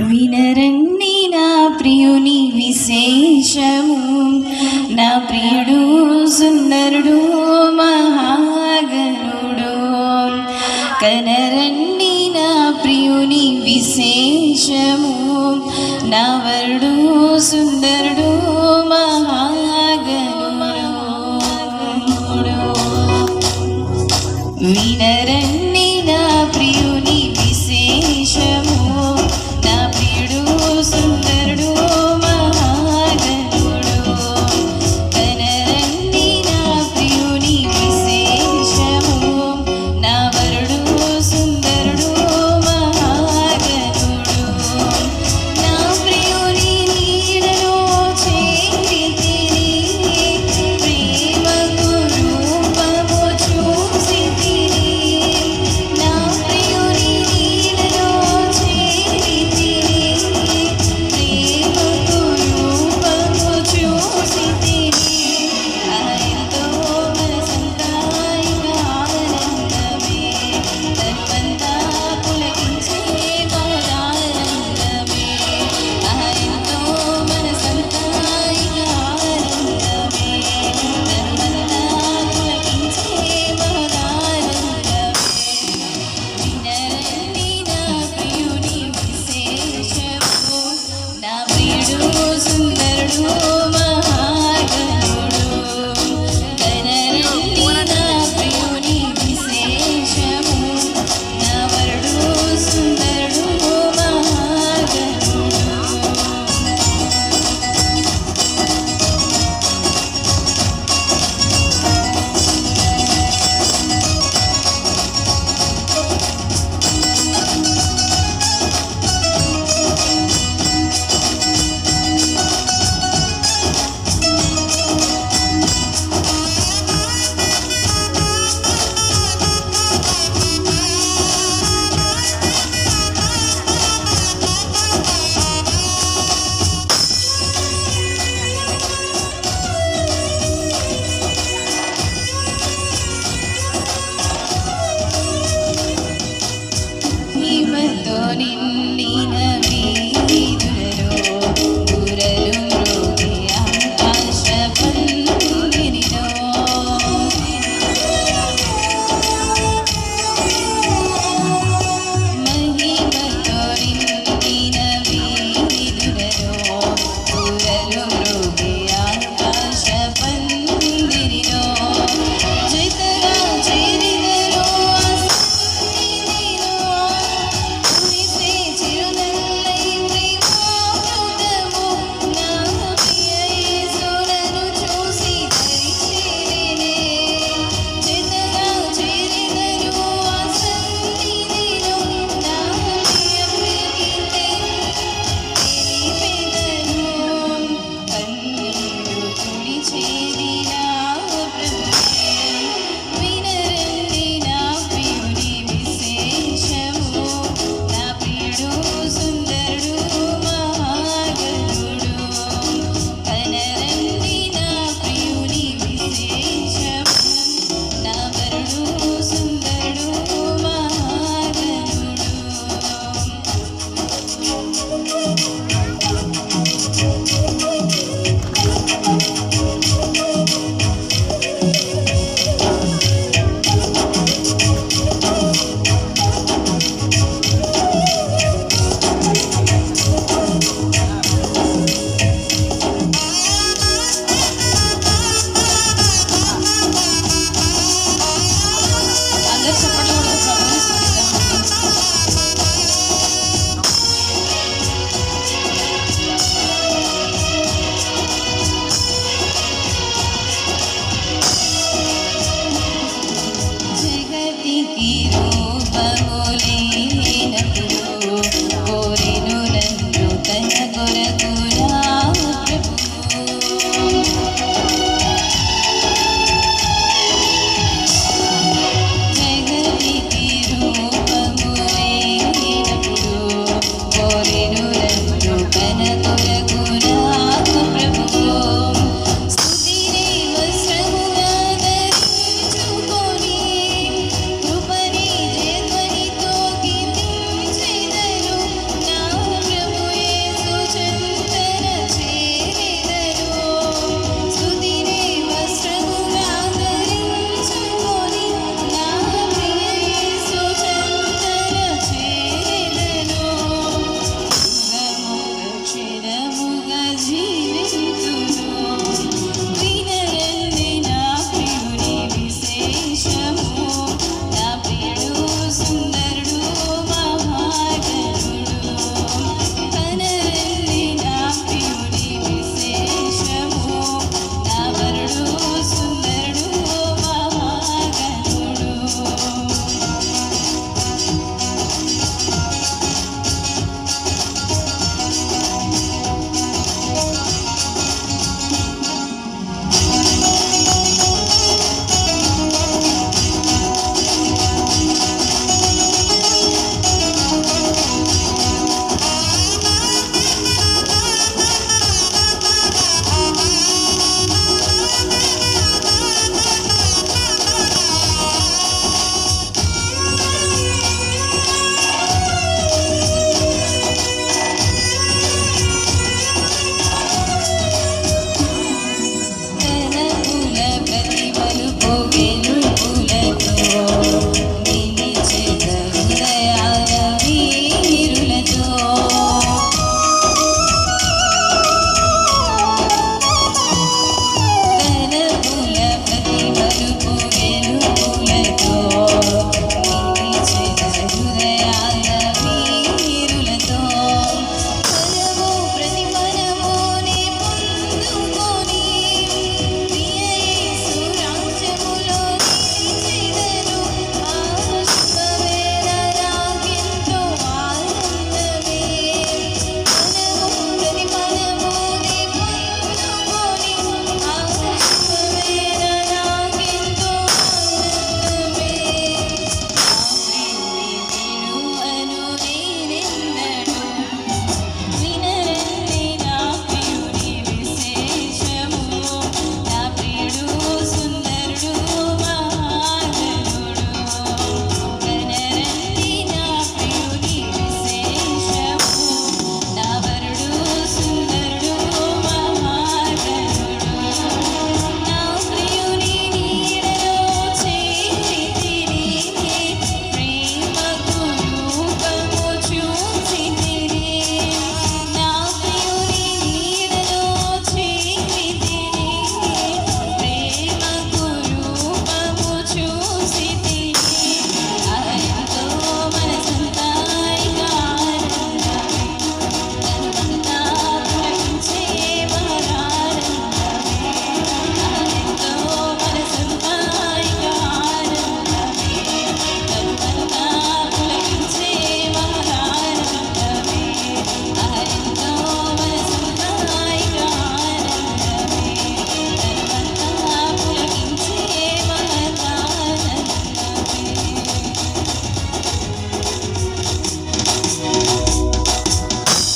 వినరన్ని నా ప్రియుని విశేషము. నా ప్రియుడు సుందరుడు మహాగరుడు కనరన్ని నా ప్రియుని విశేషము. నా వరుడు సుందరుడు మహాగరుడు వినర ولله